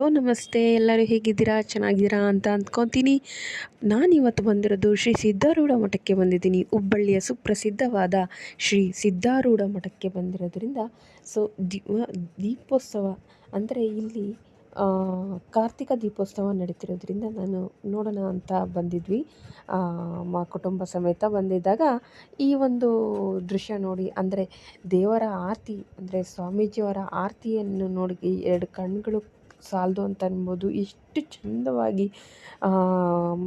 ಓ ನಮಸ್ತೆ. ಎಲ್ಲರೂ ಹೇಗಿದ್ದೀರಾ? ಚೆನ್ನಾಗಿದ್ದೀರಾ ಅಂತ ಅಂದ್ಕೊತೀನಿ. ನಾನಿವತ್ತು ಬಂದಿರೋದು ಶ್ರೀ ಸಿದ್ಧಾರೂಢ ಮಠಕ್ಕೆ ಬಂದಿದ್ದೀನಿ. ಹುಬ್ಬಳ್ಳಿಯ ಸುಪ್ರಸಿದ್ಧವಾದ ಶ್ರೀ ಸಿದ್ಧಾರೂಢ ಮಠಕ್ಕೆ ಬಂದಿರೋದ್ರಿಂದ. ಸೊ ದೀಪೋತ್ಸವ ಅಂದರೆ ಇಲ್ಲಿ ಕಾರ್ತಿಕ ದೀಪೋತ್ಸವ ನಡೀತಿರೋದ್ರಿಂದ ನಾನು ನೋಡೋಣ ಅಂತ ಬಂದಿದ್ವಿ. ಮಾ, ಕುಟುಂಬ ಸಮೇತ ಬಂದಿದ್ದಾಗ ಈ ಒಂದು ದೃಶ್ಯ ನೋಡಿ, ಅಂದರೆ ದೇವರ ಆರತಿ, ಅಂದರೆ ಸ್ವಾಮೀಜಿಯವರ ಆರತಿಯನ್ನು ನೋಡಿ ಎರಡು ಕಣ್ಣುಗಳು ಸಾಲದು ಅಂತ ಅನ್ಬೋದು. ಎಷ್ಟು ಚಂದವಾಗಿ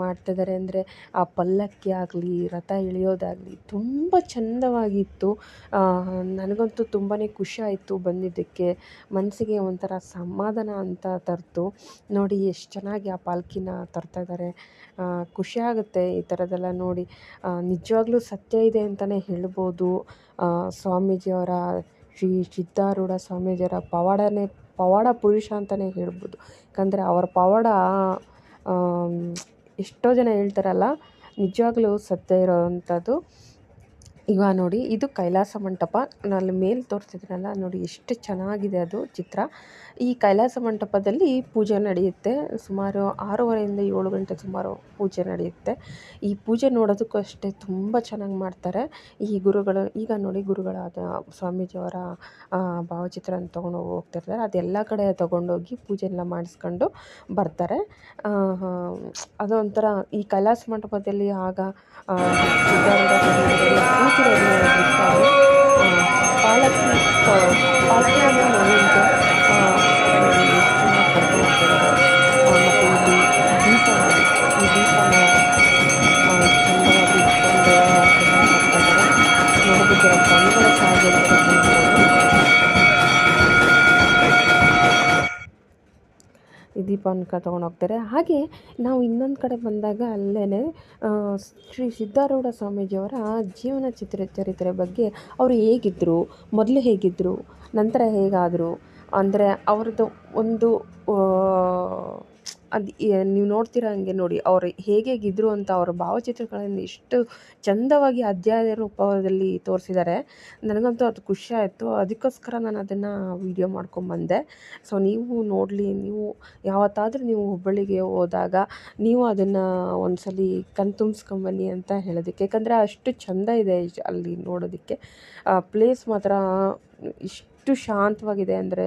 ಮಾಡ್ತಿದ್ದಾರೆ ಅಂದರೆ ಆ ಪಲ್ಲಕ್ಕಿ ಆಗಲಿ, ರಥ ಎಳೆಯೋದಾಗಲಿ ತುಂಬ ಚಂದವಾಗಿತ್ತು. ನನಗಂತೂ ತುಂಬಾ ಖುಷಿ ಆಯಿತು ಬಂದಿದ್ದಕ್ಕೆ. ಮನಸ್ಸಿಗೆ ಒಂಥರ ಸಮಾಧಾನ ಅಂತ ತರ್ತು. ನೋಡಿ ಎಷ್ಟು ಚೆನ್ನಾಗಿ ಆ ಪಾಲ್ಕಿನ ತರ್ತಾ ಇದ್ದಾರೆ ಖುಷಿ ಆಗುತ್ತೆ ಈ ಥರದ್ದೆಲ್ಲ ನೋಡಿ. ನಿಜವಾಗ್ಲೂ ಸತ್ಯ ಇದೆ ಅಂತಲೇ ಹೇಳ್ಬೋದು. ಸ್ವಾಮೀಜಿಯವರ ಶ್ರೀ ಸಿದ್ಧಾರೂಢ ಸ್ವಾಮೀಜಿಯವರ ಪವಾಡನೇ ಪವಾಡ ಪುರುಷ ಅಂತಲೇ ಹೇಳ್ಬೋದು. ಯಾಕಂದರೆ ಅವರ ಪವಾಡ ಎಷ್ಟೋ ಜನ ಹೇಳ್ತಾರಲ್ಲ ನಿಜವಾಗ್ಲೂ ಸತ್ಯ ಇರೋವಂಥದ್ದು. ಇವಾಗ ನೋಡಿ, ಇದು ಕೈಲಾಸ ಮಂಟಪ. ನಾನು ಮೇಲೆ ತೋರಿಸಿದ್ರಲ್ಲ, ನೋಡಿ ಎಷ್ಟು ಚೆನ್ನಾಗಿದೆ ಅದು ಚಿತ್ರ. ಈ ಕೈಲಾಸ ಮಂಟಪದಲ್ಲಿ ಪೂಜೆ ನಡೆಯುತ್ತೆ. ಸುಮಾರು ಆರೂವರೆಯಿಂದ ಏಳು ಗಂಟೆ ಸುಮಾರು ಪೂಜೆ ನಡೆಯುತ್ತೆ. ಈ ಪೂಜೆ ನೋಡೋದಕ್ಕೂ ಅಷ್ಟೇ ತುಂಬ ಚೆನ್ನಾಗಿ ಮಾಡ್ತಾರೆ. ಈ ಗುರುಗಳು, ಈಗ ನೋಡಿ ಗುರುಗಳಾದ ಸ್ವಾಮೀಜಿಯವರ ಭಾವಚಿತ್ರನ ತೊಗೊಂಡು ಹೋಗ್ತಿರ್ತಾರೆ ಅದೆಲ್ಲ ಕಡೆ ತೊಗೊಂಡೋಗಿ ಪೂಜೆಯೆಲ್ಲ ಮಾಡಿಸ್ಕೊಂಡು ಬರ್ತಾರೆ. ಅದೊಂಥರ ಈ ಕೈಲಾಸ ಮಂಟಪದಲ್ಲಿ ಆಗ tirou, né? ದೀಪವನ್ನು ತೊಗೊಂಡು ಹೋಗ್ತಾರೆ. ಹಾಗೆ ನಾವು ಇನ್ನೊಂದು ಕಡೆ ಬಂದಾಗ ಅಲ್ಲೇ ಶ್ರೀ ಸಿದ್ಧಾರೂಢ ಸ್ವಾಮೀಜಿಯವರ ಜೀವನ ಚಿತ್ರ, ಚರಿತ್ರೆ ಬಗ್ಗೆ ಅವರು ಹೇಗಿದ್ದರು ಮೊದಲು ಹೇಗಿದ್ದರು ನಂತರ ಹೇಗಾದರು, ಅಂದರೆ ಅವ್ರದ್ದು ಒಂದು ಅದು ನೀವು ನೋಡ್ತೀರಾ ಹಂಗೆ ನೋಡಿ, ಅವ್ರು ಹೇಗೇಗಿದ್ರು ಅಂತ ಅವರ ಭಾವಚಿತ್ರಗಳನ್ನು ಎಷ್ಟು ಚಂದವಾಗಿ ಅಧ್ಯಾಯ ರೂಪದಲ್ಲಿ ತೋರಿಸಿದ್ದಾರೆ ನನಗಂತೂ ಅದು ಖುಷಿ ಆಯಿತು. ಅದಕ್ಕೋಸ್ಕರ ನಾನು ಅದನ್ನು ವೀಡಿಯೋ ಮಾಡ್ಕೊಂಬಂದೆ. ಸೊ, ನೀವು ನೋಡಲಿ, ನೀವು ಯಾವತ್ತಾದರೂ ನೀವು ಹುಬ್ಬಳ್ಳಿಗೆ ಹೋದಾಗ ನೀವು ಅದನ್ನು ಒಂದು ಸಲ ಕಣ್ ತುಂಬಿಸ್ಕೊಂಬನ್ನಿ ಅಂತ ಹೇಳೋದಕ್ಕೆ. ಯಾಕಂದರೆ ಅಷ್ಟು ಚಂದ ಇದೆ ಅಲ್ಲಿ ನೋಡೋದಕ್ಕೆ. ಪ್ಲೇಸ್ ಮಾತ್ರ ಇಷ್ಟು ಶಾಂತವಾಗಿದೆ ಅಂದರೆ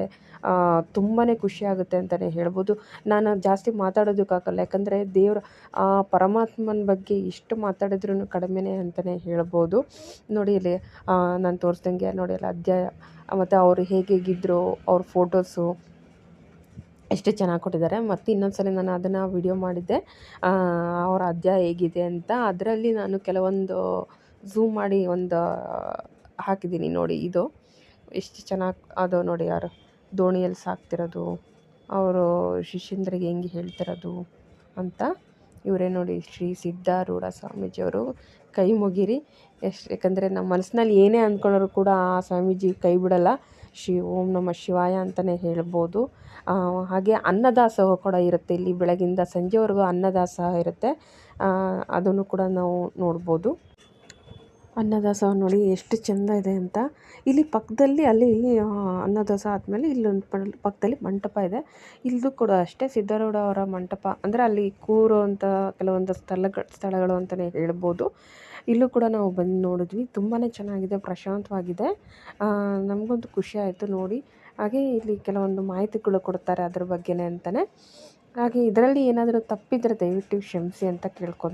ತುಂಬಾ ಖುಷಿಯಾಗುತ್ತೆ ಅಂತಲೇ ಹೇಳ್ಬೋದು. ನಾನು ಜಾಸ್ತಿ ಮಾತಾಡೋದಕ್ಕಾಗಲ್ಲ. ಯಾಕಂದರೆ ದೇವ್ರ, ಆ ಪರಮಾತ್ಮನ ಬಗ್ಗೆ ಎಷ್ಟು ಮಾತಾಡಿದ್ರೂ ಕಡಿಮೆನೇ ಅಂತಲೇ ಹೇಳ್ಬೋದು. ನೋಡಿ ಇಲ್ಲಿ ನಾನು ತೋರಿಸ್ದಂಗೆ ನೋಡಿ ಅಲ್ಲಿ ಅಧ್ಯಾಯ ಮತ್ತು ಅವರು ಹೇಗೇಗಿದ್ರು ಅವ್ರ ಫೋಟೋಸು ಎಷ್ಟು ಚೆನ್ನಾಗಿ ಕೊಟ್ಟಿದ್ದಾರೆ. ಮತ್ತು ಇನ್ನೊಂದು ಸಲ ನಾನು ಅದನ್ನು ವಿಡಿಯೋ ಮಾಡಿದ್ದೆ. ಅವರ ಅಧ್ಯಾಯ ಹೇಗಿದೆ ಅಂತ. ಅದರಲ್ಲಿ ನಾನು ಕೆಲವೊಂದು ಝೂಮ್ ಮಾಡಿ ಒಂದು, ಹಾಕಿದ್ದೀನಿ ನೋಡಿ ಇದು. ಎಷ್ಟು ಚೆನ್ನಾಗಿ, ಅದು ನೋಡಿ ಯಾರು, ದೋಣಿಯಲ್ಲಿ ಸಾಕ್ತಿರೋದು. ಅವರು ಶಿಷ್ಯಂದ್ರಿಗೆ ಹೆಂಗೆ ಹೇಳ್ತಿರೋದು ಅಂತ ಇವರೇ ನೋಡಿ ಶ್ರೀ ಸಿದ್ಧಾರೂಢ ಸ್ವಾಮೀಜಿಯವರು ಕೈ ಮುಗಿರಿ. ಎಷ್ಟು ಯಾಕಂದರೆ ನಮ್ಮ ಮನಸ್ಸಿನಲ್ಲಿ ಏನೇ ಅಂದ್ಕೊಂಡ್ರು ಕೂಡ ಆ ಸ್ವಾಮೀಜಿ ಕೈ ಬಿಡಲ್ಲ. ಶ್ರೀ ಓಂ ನಮ್ಮ ಶಿವಾಯ ಅಂತಲೇ ಹೇಳ್ಬೋದು. ಹಾಗೆ ಅನ್ನದಾಸೋಹ ಕೂಡ ಇರುತ್ತೆ. ಇಲ್ಲಿ ಬೆಳಗಿಂದ ಸಂಜೆವರೆಗೂ ಅನ್ನದಾಸೋಹ ಇರುತ್ತೆ. ಅದನ್ನು ಕೂಡ ನಾವು ನೋಡ್ಬೋದು. ಅನ್ನದಾಸೋಹ ನೋಡಿ ಎಷ್ಟು ಚೆಂದ ಇದೆ ಅಂತ. ಇಲ್ಲಿ ಪಕ್ಕದಲ್ಲಿ ಅಲ್ಲಿ ಅನ್ನದಾಸೋಹ ಆದಮೇಲೆ ಇಲ್ಲೊಂದು ಪಕ್ಕದಲ್ಲಿ ಮಂಟಪ ಇದೆ. ಇಲ್ಲೂ ಕೂಡ ಅಷ್ಟೇ ಸಿದ್ಧಾರೂಢ ಅವರ ಮಂಟಪ. ಅಂದರೆ ಅಲ್ಲಿ ಕೂರುವಂಥ ಕೆಲವೊಂದು ಸ್ಥಳಗಳು ಸ್ಥಳಗಳು ಅಂತಲೇ ಹೇಳ್ಬೋದು. ಇಲ್ಲೂ ಕೂಡ ನಾವು ಬಂದು ನೋಡಿದ್ವಿ. ತುಂಬಾ ಚೆನ್ನಾಗಿದೆ, ಪ್ರಶಾಂತವಾಗಿದೆ. ನಮಗಂತೂ ಖುಷಿ ಆಯಿತು ನೋಡಿ. ಹಾಗೆ ಇಲ್ಲಿ ಕೆಲವೊಂದು ಮಾಹಿತಿಗಳು ಕೊಡ್ತಾರೆ ಅದ್ರ ಬಗ್ಗೆನೇ ಅಂತಲೇ ಹಾಗೆ ಇದರಲ್ಲಿ ಏನಾದರೂ ತಪ್ಪಿದರೆ ದಯವಿಟ್ಟು ಕ್ಷಮಿಸಿ ಅಂತ ಕೇಳ್ಕೊತೀನಿ